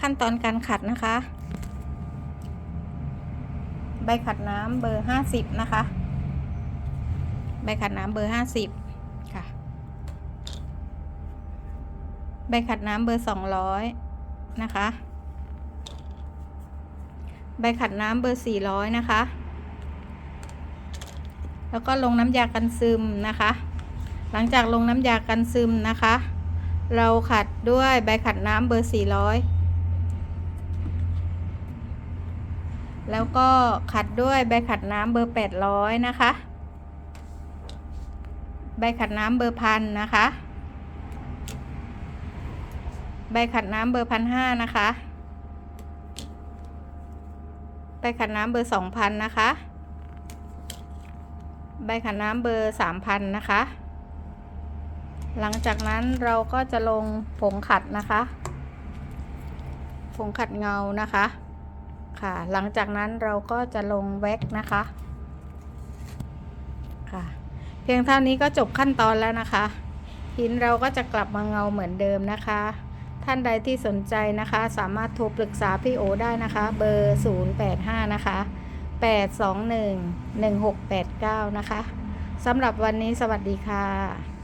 ขั้นตอนการขัดนะคะ ใบขัดน้ำเบอร์ห้าสิบนะคะ ใบขัดน้ำเบอร์ห้าสิบค่ะ ใบขัดน้ำเบอร์สองร้อยนะคะ ใบขัดน้ำเบอร์สี่ร้อยนะคะ แล้วก็ลงน้ำยากันซึมนะคะ หลังจากลงน้ำยากันซึมนะคะเราขัดด้วยใบขัดน้ำเบอร์สี่ร้อย แล้วก็ขัดด้วยใบขัดน้ำเบอร์แปดร้อยนะคะ ใบขัดน้ำเบอร์พันนะคะ ใบขัดน้ำเบอร์พันห้านะคะ ใบขัดน้ำเบอร์สองพันนะคะ ใบขัดน้ำเบอร์สามพันนะคะ หลังจากนั้นเราก็จะลงผงขัดนะคะ ผงขัดเงานะคะ ค่ะ หลังจากนั้นเราก็จะลงแว็กนะคะค่ะ เพียงเท่านี้ก็จบขั้นตอนแล้วนะคะ หินเราก็จะกลับมาเงาเหมือนเดิมนะคะ ท่านใดที่สนใจนะคะ สามารถโทรปรึกษาพี่โอได้นะคะ เบอร์ 085 นะคะ 821 1689 นะคะสำหรับวันนี้สวัสดีค่ะ